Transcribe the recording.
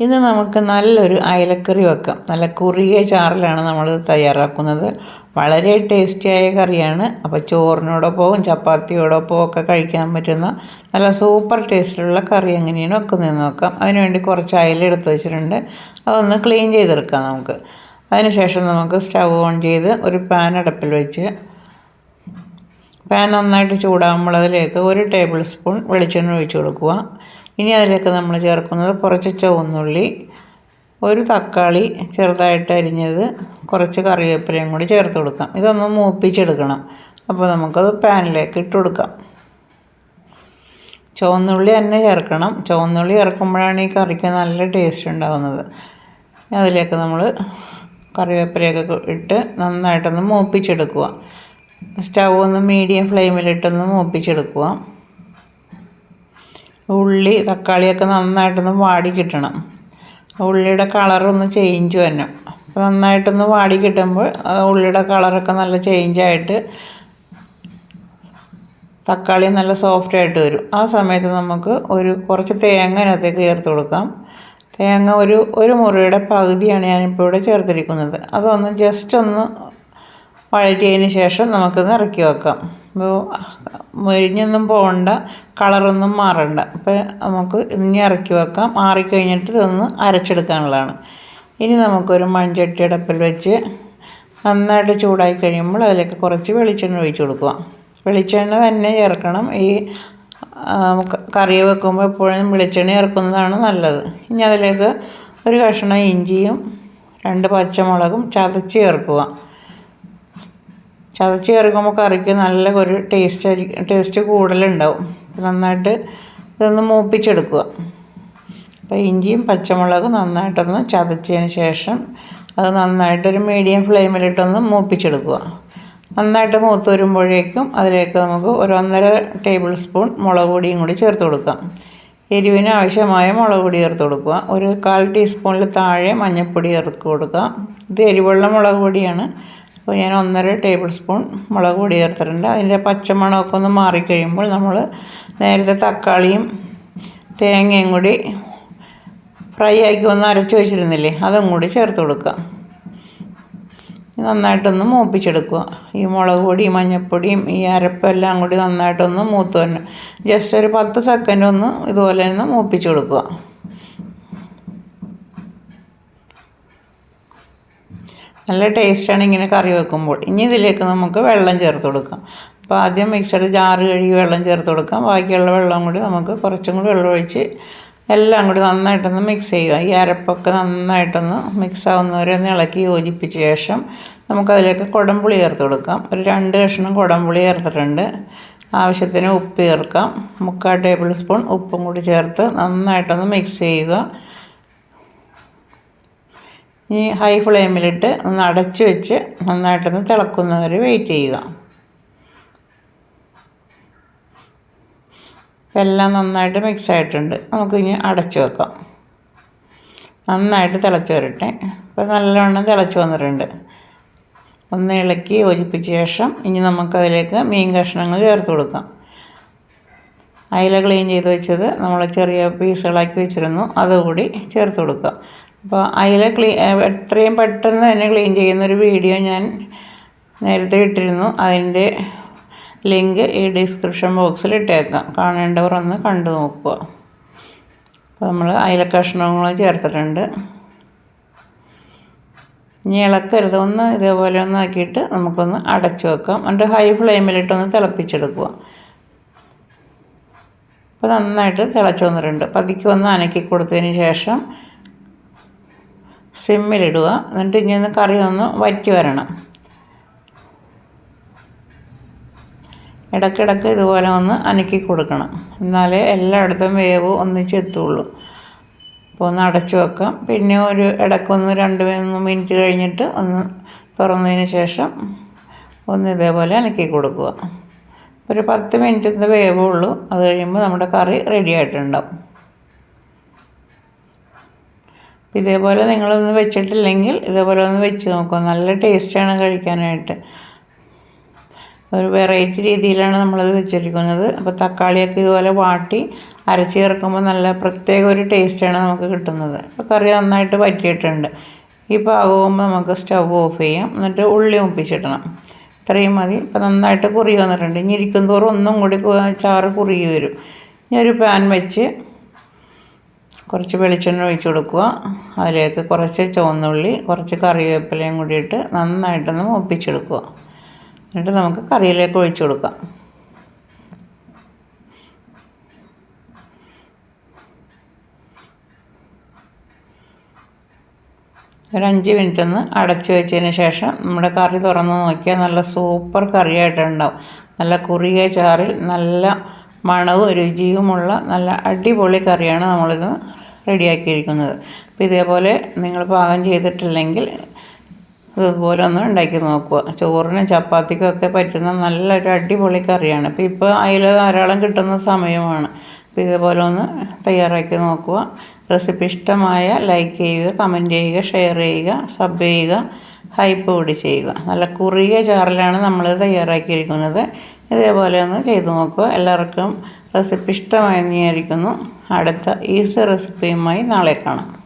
ഇന്ന് നമുക്ക് നല്ലൊരു അയലക്കറി വെക്കാം. നല്ല കുറിയ ചാറിലാണ് നമ്മൾ തയ്യാറാക്കുന്നത്. വളരെ ടേസ്റ്റിയായ കറിയാണ്. അപ്പോൾ ചോറിനോടൊപ്പവും ചപ്പാത്തിയോടൊപ്പവും ഒക്കെ കഴിക്കാൻ പറ്റുന്ന നല്ല സൂപ്പർ ടേസ്റ്റിലുള്ള കറി എങ്ങനെയാണ് വെക്കുന്നതെന്ന് നോക്കാം. അതിനുവേണ്ടി കുറച്ച് അയല എടുത്ത് വെച്ചിട്ടുണ്ട്. അതൊന്ന് ക്ലീൻ ചെയ്തെടുക്കാം നമുക്ക്. അതിനുശേഷം നമുക്ക് സ്റ്റവ് ഓൺ ചെയ്ത് ഒരു പാൻ അടുപ്പിൽ വെച്ച് പാൻ നന്നായിട്ട് ചൂടാകുമ്പോൾ അതിലേക്ക് ഒരു ടേബിൾ സ്പൂൺ വെളിച്ചെണ്ണ ഒഴിച്ച് കൊടുക്കുക. ഇനി അതിലേക്ക് നമ്മൾ ചേർക്കുന്നത് കുറച്ച് ചുവന്നുള്ളി ഒരു തക്കാളി ചെറുതായിട്ട് അരിഞ്ഞത് കുറച്ച് കറിവേപ്പിലയും കൂടി ചേർത്ത് കൊടുക്കാം. ഇതൊന്ന് മൂപ്പിച്ചെടുക്കണം. അപ്പോൾ നമുക്കത് പാനിലേക്ക് ഇട്ട് കൊടുക്കാം. ചുവന്നുള്ളി തന്നെ ചേർക്കണം. ചുവന്നുള്ളി ചേർക്കുമ്പോഴാണ് ഈ കറിക്ക് നല്ല ടേസ്റ്റ് ഉണ്ടാകുന്നത് അതിലേക്ക് നമ്മൾ കറിവേപ്പിലയൊക്കെ ഇട്ട് നന്നായിട്ടൊന്ന് മൂപ്പിച്ചെടുക്കുക. സ്റ്റൗ ഒന്ന് മീഡിയം ഫ്ലെയിമിലിട്ടൊന്ന് മൂപ്പിച്ചെടുക്കുക. ഉള്ളി തക്കാളിയൊക്കെ നന്നായിട്ടൊന്ന് വാടി കിട്ടണം. ഉള്ളിയുടെ കളറൊന്ന് ചേഞ്ച് വരണം. അപ്പോൾ നന്നായിട്ടൊന്ന് വാടി കിട്ടുമ്പോൾ ഉള്ളിയുടെ കളറൊക്കെ നല്ല ചേഞ്ചായിട്ട് തക്കാളി നല്ല സോഫ്റ്റ് ആയിട്ട് വരും. ആ സമയത്ത് നമുക്ക് ഒരു കുറച്ച് തേങ്ങ അതിനകത്തേക്ക് ചേർത്ത് കൊടുക്കാം. തേങ്ങ ഒരു ഒരു മുറിയുടെ പകുതിയാണ് ഞാനിപ്പോൾ ഇവിടെ ചേർത്തിരിക്കുന്നത്. അതൊന്ന് ജസ്റ്റ് ഒന്ന് വഴറ്റിയതിന് ശേഷം നമുക്കിത് ഇറക്കി വെക്കാം. മൊരിഞ്ഞൊന്നും പോകണ്ട കളറൊന്നും മാറണ്ട. അപ്പോൾ നമുക്ക് ഇനി ഇറക്കി വെക്കാം. മാറിക്കഴിഞ്ഞിട്ട് ഇതൊന്ന് അരച്ചെടുക്കാനുള്ളതാണ്. ഇനി നമുക്കൊരു മൺചട്ടി അടപ്പിൽ വെച്ച് നന്നായിട്ട് ചൂടായി കഴിയുമ്പോൾ അതിലേക്ക് കുറച്ച് വെളിച്ചെണ്ണ ഒഴിച്ചു കൊടുക്കുക. വെളിച്ചെണ്ണ തന്നെ ചേർക്കണം. ഈ കറി വെക്കുമ്പോൾ എപ്പോഴും വെളിച്ചെണ്ണ ചേർക്കുന്നതാണ് നല്ലത്. ഇനി അതിലേക്ക് ഒരു കഷ്ണം ഇഞ്ചിയും രണ്ട് പച്ചമുളകും ചതച്ച് ചേർക്കുക. ചതച്ച് ചേർക്കുമ്പോൾ കറിക്ക് നല്ല ഒരു ടേസ്റ്റ് ആയിരിക്കും ടേസ്റ്റ് കൂടുതലുണ്ടാവും. നന്നായിട്ട് ഇതൊന്ന് മൂപ്പിച്ചെടുക്കുക. അപ്പോൾ ഇഞ്ചിയും പച്ചമുളകും നന്നായിട്ടൊന്ന് ചതച്ചതിന് ശേഷം അത് നന്നായിട്ടൊരു മീഡിയം ഫ്ലെയിമിലിട്ടൊന്ന് മൂപ്പിച്ചെടുക്കുക. നന്നായിട്ട് മൂത്ത് വരുമ്പോഴേക്കും അതിലേക്ക് നമുക്ക് ഒരു ഒന്നര ടേബിൾ സ്പൂൺ മുളക് പൊടിയും കൂടി ചേർത്ത് കൊടുക്കാം. എരിവിന് ആവശ്യമായ മുളക് പൊടി ചേർത്ത് കൊടുക്കുക. ഒരു കാൽ ടീസ്പൂണിൽ താഴെ മഞ്ഞൾപ്പൊടി ചേർത്ത് കൊടുക്കുക. ഇത് എരിവുള്ള മുളക് പൊടിയാണ്. അപ്പോൾ ഞാൻ ഒന്നര ടേബിൾ സ്പൂൺ മുളക് പൊടി ചേർത്തിട്ടുണ്ട്. അതിന്റെ പച്ചമണമൊക്കെ ഒന്ന് മാറിക്കഴിയുമ്പോൾ നമ്മൾ നേരത്തെ തക്കാളിയും തേങ്ങയും കൂടി ഫ്രൈ ആക്കി ഒന്ന് അരച്ച് വെച്ചിരുന്നില്ലേ അതും കൂടി ചേർത്ത് കൊടുക്കുക. നന്നായിട്ടൊന്ന് മൂപ്പിച്ചെടുക്കുക. ഈ മുളക് പൊടിയും മഞ്ഞൾപ്പൊടിയും ഈ അരപ്പെല്ലാം കൂടി നന്നായിട്ടൊന്ന് മൂത്ത് തന്നെ ജസ്റ്റ് ഒരു പത്ത് സെക്കൻഡ് ഒന്ന് ഇതുപോലെ ഒന്ന് മൂപ്പിച്ച് കൊടുക്കുക. നല്ല ടേസ്റ്റാണ് ഇങ്ങനെ കറി വെക്കുമ്പോൾ. ഇനി ഇതിലേക്ക് നമുക്ക് വെള്ളം ചേർത്ത് കൊടുക്കാം. അപ്പോൾ ആദ്യം മിക്സഡ് ജാറ് കഴുകി വെള്ളം ചേർത്ത് കൊടുക്കാം. ബാക്കിയുള്ള വെള്ളം കൂടി നമുക്ക് കുറച്ചും കൂടി വെള്ളം ഒഴിച്ച് എല്ലാം കൂടി നന്നായിട്ടൊന്ന് മിക്സ് ചെയ്യുക. ഈ അരപ്പൊക്കെ നന്നായിട്ടൊന്ന് മിക്സ് ആവുന്നവരെ ഒന്ന് ഇളക്കി യോജിപ്പിച്ച ശേഷം നമുക്കതിലേക്ക് കുടംപുളി ചേർത്ത് കൊടുക്കാം. ഒരു രണ്ട് കഷ്ണം കുടംപുളി ചേർത്തിട്ടുണ്ട്. ആവശ്യത്തിന് ഉപ്പ് ചേർക്കാം. മുക്കാൽ ടേബിൾ സ്പൂൺ ഉപ്പും കൂടി ചേർത്ത് നന്നായിട്ടൊന്ന് മിക്സ് ചെയ്യുക. ഇനി ഹൈ ഫ്ലെയിമിലിട്ട് ഒന്ന് അടച്ചു വെച്ച് നന്നായിട്ടൊന്ന് തിളക്കുന്നവർ വെയിറ്റ് ചെയ്യുക. എല്ലാം നന്നായിട്ട് മിക്സ് ആയിട്ടുണ്ട്. നമുക്കിനി അടച്ചു വെക്കാം. നന്നായിട്ട് തിളച്ച് വരട്ടെ. ഇപ്പോൾ നല്ലവണ്ണം തിളച്ച് വന്നിട്ടുണ്ട്. ഒന്ന് ഇളക്കി യോജിപ്പിച്ച ശേഷം ഇനി നമുക്കതിലേക്ക് മീൻ കഷ്ണങ്ങൾ ചേർത്ത് കൊടുക്കാം. അയില ക്ലീൻ ചെയ്ത് വെച്ചത് നമ്മൾ ചെറിയ പീസുകളാക്കി വെച്ചിരുന്നു. അതുകൂടി ചേർത്ത് കൊടുക്കുക അപ്പോൾ അയില ക്ലീ എത്രയും പെട്ടെന്ന് തന്നെ ക്ലീൻ ചെയ്യുന്നൊരു വീഡിയോ ഞാൻ നേരത്തെ ഇട്ടിരുന്നു. അതിന്റെ ലിങ്ക് ഈ ഡിസ്ക്രിപ്ഷൻ ബോക്സിൽ ഇട്ടേക്കാം. കാണേണ്ടവർ ഒന്ന് കണ്ടു നോക്കുക. അപ്പോൾ നമ്മൾ അയില കഷ്ണങ്ങളും ചേർത്തിട്ടുണ്ട്. ഇനി ഇളക്കരുത്. ഒന്ന് ഇതേപോലെ ഒന്ന് ആക്കിയിട്ട് നമുക്കൊന്ന് അടച്ചു വെക്കാം. എന്നിട്ട് ഹൈ ഫ്ലെയിമിലിട്ടൊന്ന് തിളപ്പിച്ചെടുക്കുക. അപ്പോൾ നന്നായിട്ട് തിളച്ച് വന്നിട്ടുണ്ട്. പതുക്കെ ഒന്ന് അനക്കി കൊടുത്തതിന് ശേഷം സിമ്മിലിടുക. എന്നിട്ട് ഇനി ഒന്ന് കറി ഒന്ന് വറ്റി വരണം. ഇടയ്ക്കിടയ്ക്ക് ഇതുപോലെ ഒന്ന് അനക്കി കൊടുക്കണം. എന്നാലേ എല്ലായിടത്തും വേവ് ഒന്നിച്ചെത്തുള്ളൂ അപ്പോൾ ഒന്ന് അടച്ചു വെക്കാം. പിന്നെ ഒരു ഇടയ്ക്കൊന്ന് രണ്ട് മൂന്ന് മിനിറ്റ് കഴിഞ്ഞിട്ട് ഒന്ന് തുറന്നതിന് ശേഷം ഒന്ന് ഇതേപോലെ അനക്കി കൊടുക്കുക. ഒരു പത്ത് മിനിറ്റ് വേവുള്ളൂ. അത് കഴിയുമ്പോൾ നമ്മുടെ കറി റെഡി ആയിട്ടുണ്ടാവും. ഇതേപോലെ നിങ്ങളൊന്ന് വെച്ചിട്ടില്ലെങ്കിൽ ഇതേപോലെ ഒന്ന് വെച്ച് നോക്കുക നല്ല ടേസ്റ്റാണ് കഴിക്കാനായിട്ട്. ഒരു വെറൈറ്റി രീതിയിലാണ് നമ്മളത് വെച്ചിരിക്കുന്നത്. അപ്പോൾ തക്കാളിയൊക്കെ ഇതുപോലെ വാട്ടി അരച്ച് ചേർക്കുമ്പോൾ നല്ല പ്രത്യേക ഒരു ടേസ്റ്റാണ് നമുക്ക് കിട്ടുന്നത്. അപ്പോൾ കറി നന്നായിട്ട് പറ്റിയിട്ടുണ്ട് ഈ പാകമാകുമ്പോൾ നമുക്ക് സ്റ്റവ് ഓഫ് ചെയ്യാം. എന്നിട്ട് ഉള്ളി മുപ്പിച്ചിടണം. ഇത്രയും മതി. ഇപ്പം നന്നായിട്ട് കുറി വന്നിട്ടുണ്ട്. ഇനി ഇരിക്കും തോറും ഒന്നും കൂടി ചാറ് കുറുകി വരും. ഇനി ഒരു പാൻ വെച്ച് കുറച്ച് വെളിച്ചെണ്ണ ഒഴിച്ച് കൊടുക്കുക. അതിലേക്ക് കുറച്ച് ചുവന്നുള്ളി കുറച്ച് കറിവേപ്പിലയും കൂടി ഇട്ട് നന്നായിട്ടൊന്ന് ഒപ്പിച്ചെടുക്കുക എന്നിട്ട് നമുക്ക് കറിയിലേക്ക് ഒഴിച്ചു കൊടുക്കാം. ഒരു അഞ്ച് മിനിറ്റ് ഒന്ന് അടച്ചു വെച്ചതിന് ശേഷം നമ്മുടെ കറി തുറന്ന് നോക്കിയാൽ നല്ല സൂപ്പർ കറിയായിട്ടുണ്ടാവും. നല്ല കുറുകിയ ചാറിൽ നല്ല മണവും രുചിയുമുള്ള നല്ല അടിപൊളി കറിയാണ് നമ്മളിത് റെഡിയാക്കിയിരിക്കുന്നത്. അപ്പോൾ ഇതേപോലെ നിങ്ങൾ പാകം ചെയ്തിട്ടില്ലെങ്കിൽ ഇതുപോലെ ഒന്ന് ഉണ്ടാക്കി നോക്കുക. ചോറിനും ചപ്പാത്തിക്കും ഒക്കെ പറ്റുന്ന നല്ലൊരു അടിപൊളി കറിയാണ്. അപ്പോൾ ഇപ്പോൾ അതിൽ ധാരാളം കിട്ടുന്ന സമയമാണ്. അപ്പോൾ ഇതേപോലെ ഒന്ന് തയ്യാറാക്കി നോക്കുക. റെസിപ്പി ഇഷ്ടമായ ലൈക്ക് ചെയ്യുക കമന്റ് ചെയ്യുക ഷെയർ ചെയ്യുക സബ് ചെയ്യുക ഹൈപ്പ് കൂടി ചെയ്യുക. നല്ല കുറുകിയ ചാറിലാണ് നമ്മൾ തയ്യാറാക്കിയിരിക്കുന്നത്. ഇതേപോലെ ഒന്ന് ചെയ്തു നോക്കുക. എല്ലാവർക്കും റെസിപ്പി ഇഷ്ടമായെന്ന് വിചാരിക്കുന്നു. അടുത്ത ഈസി റെസിപ്പിയുമായി നാളെ കാണാം.